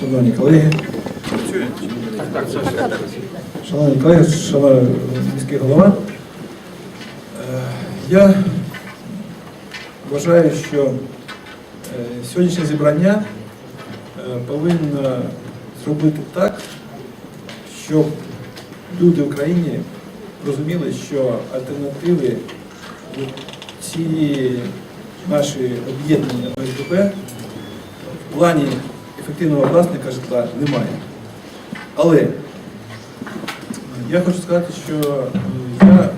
шановні колеги. Шановні колеги, шановний міський голова. Е, Я вважаю, що е, сьогоднішнє зібрання е, повинно зробити так, щоб люди в країні розуміли, що альтернативи цієї нашої об'єднання ОСББ в плані ефективного власника житла немає. Але я хочу сказати, що е, я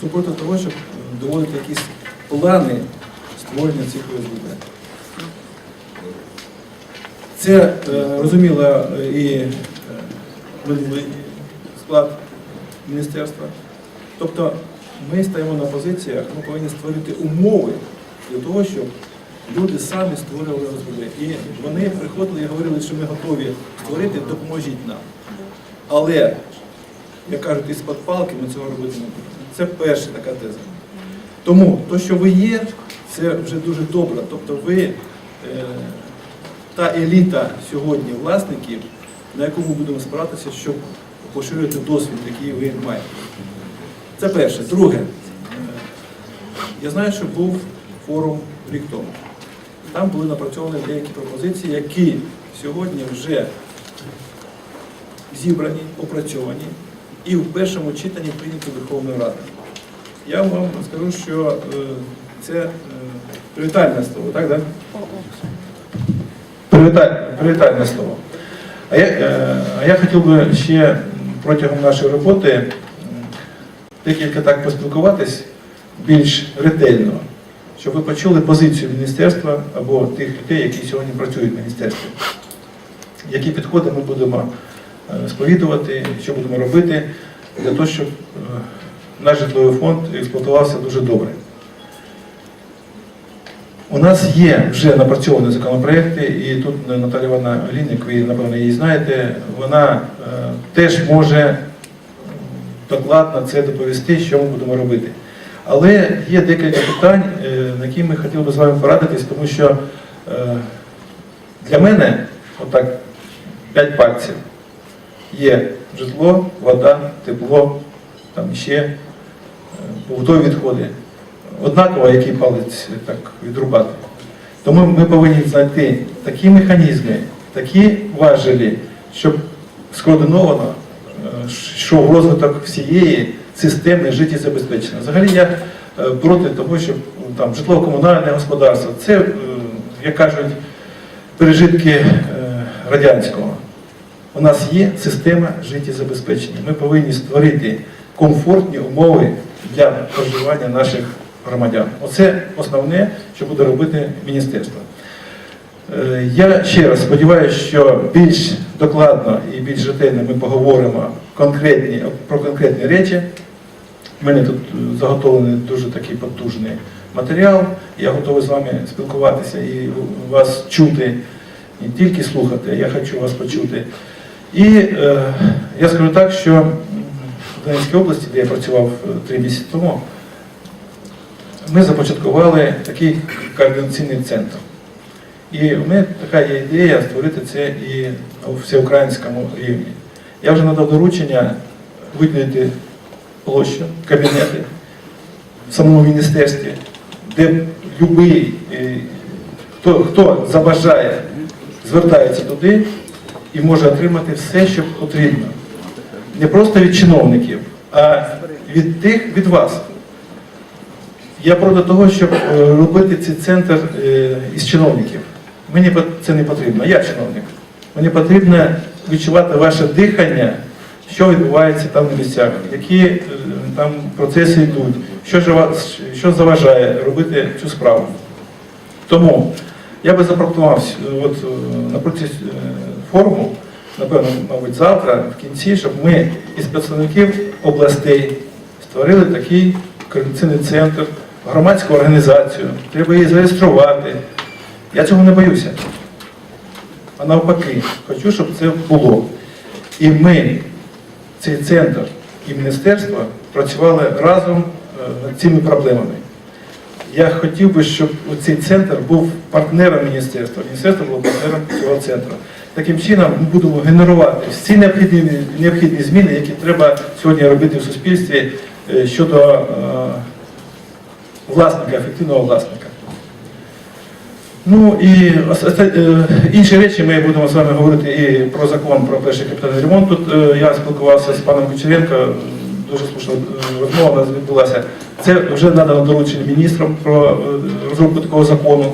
супроти того, щоб доводити якісь плани створення цих ОСББ. Це е, розуміло е, і е, минулий склад міністерства. Тобто ми стоїмо на позиціях, ми повинні створити умови для того, щоб люди самі створювали ОСББ. І вони приходили і говорили, що ми готові створити, допоможіть нам. Але, як кажуть, із-під палки ми цього робити не будемо. Це перша така теза. Тому то, що ви є, це вже дуже добре. Тобто ви е, та еліта сьогодні власників, на яку ми будемо спиратися, щоб поширювати досвід, який ви маєте. Це перше. Друге, е, я знаю, що був форум рік тому. Там були напрацьовані деякі пропозиції, які сьогодні вже зібрані, опрацьовані і в першому читанні прийняті Верховною Радою. Я вам скажу, що е, це е, привітальне слово, так? Да? Привітальне, слово. А я, е, а я хотів би ще протягом нашої роботи декілька так поспілкуватись більш ретельно, щоб ви почули позицію міністерства або тих людей, які сьогодні працюють в міністерстві. Які підходи ми будемо е, сповідувати, що будемо робити для того, щоб е, наш житловий фонд експлуатувався дуже добре. У нас є вже напрацьовані законопроекти, і тут Наталя Івановна Олійник, ви, напевно, її знаєте, вона е, теж може докладно це доповісти, що ми будемо робити. Але є декілька питань, е, на які ми хотіли би з вами порадитись, тому що е, для мене, отак, п'ять пальців, є житло, вода, тепло, там ще е, побутові відходи. Однаково, який палець так відрубати. Тому ми повинні знайти такі механізми, такі важелі, щоб скоординовано е, йшов розвиток всієї системи життєзабезпечення. Взагалі я е, проти того, щоб там житлово-комунальне господарство, це, е, як кажуть, пережитки е, радянського. У нас є система життєзабезпечення. Ми повинні створити комфортні умови для проживання наших громадян. Оце основне, що буде робити міністерство. Е, Я ще раз сподіваюся, що більш докладно і більш ретельно ми поговоримо конкретні, про конкретні речі. У мене тут е, заготовлений дуже такий потужний матеріал. Я готовий з вами спілкуватися і вас чути, не тільки слухати, я хочу вас почути. І е, я скажу так, що в Донецькій області, де я працював е, три місяці тому, ми започаткували такий координаційний центр. І у мене така є ідея створити це і у всеукраїнському рівні. Я вже надав доручення виділити площу, кабінети в самому міністерстві, де будь-який, хто, хто забажає, звертається туди і може отримати все, що потрібно. Не просто від чиновників, а від тих, від вас. Я проти того, щоб е, робити цей центр е, із чиновників. Мені це не потрібно, я чиновник. Мені потрібно відчувати ваше дихання, що відбувається там на місцях, які е, там процеси йдуть, що, що заважає робити цю справу. Тому я би запропонував е, от, е, протязі форуму, напевно, мабуть, завтра, в кінці, щоб ми із представників областей створили такий координаційний центр, громадську організацію. Треба її зареєструвати. Я цього не боюся. А навпаки, хочу, щоб це було. І ми, цей центр і міністерство, працювали разом е, над цими проблемами. Я хотів би, щоб цей центр був партнером міністерства. Міністерство було партнером цього центру. Таким чином ми будемо генерувати всі необхідні, необхідні зміни, які треба сьогодні робити в суспільстві е, щодо е, власника, ефективного власника. Ну і е, інші речі ми будемо з вами говорити і про закон про перший капітальний ремонт. Тут е, я спілкувався з паном Кучеренко, дуже слушна е, розмова у нас відбулася. Це вже надано доручення міністрам про розробку такого закону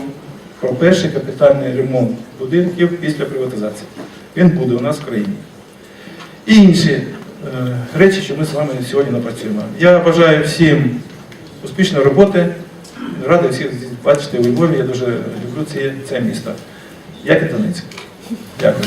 про перший капітальний ремонт будинків після приватизації. Він буде у нас в країні. І інші речі, що ми з вами сьогодні напрацюємо. Я бажаю всім успішної роботи. Радий всіх бачити у Львові. Я дуже люблю це, це місто. І Донецьк. Дякую.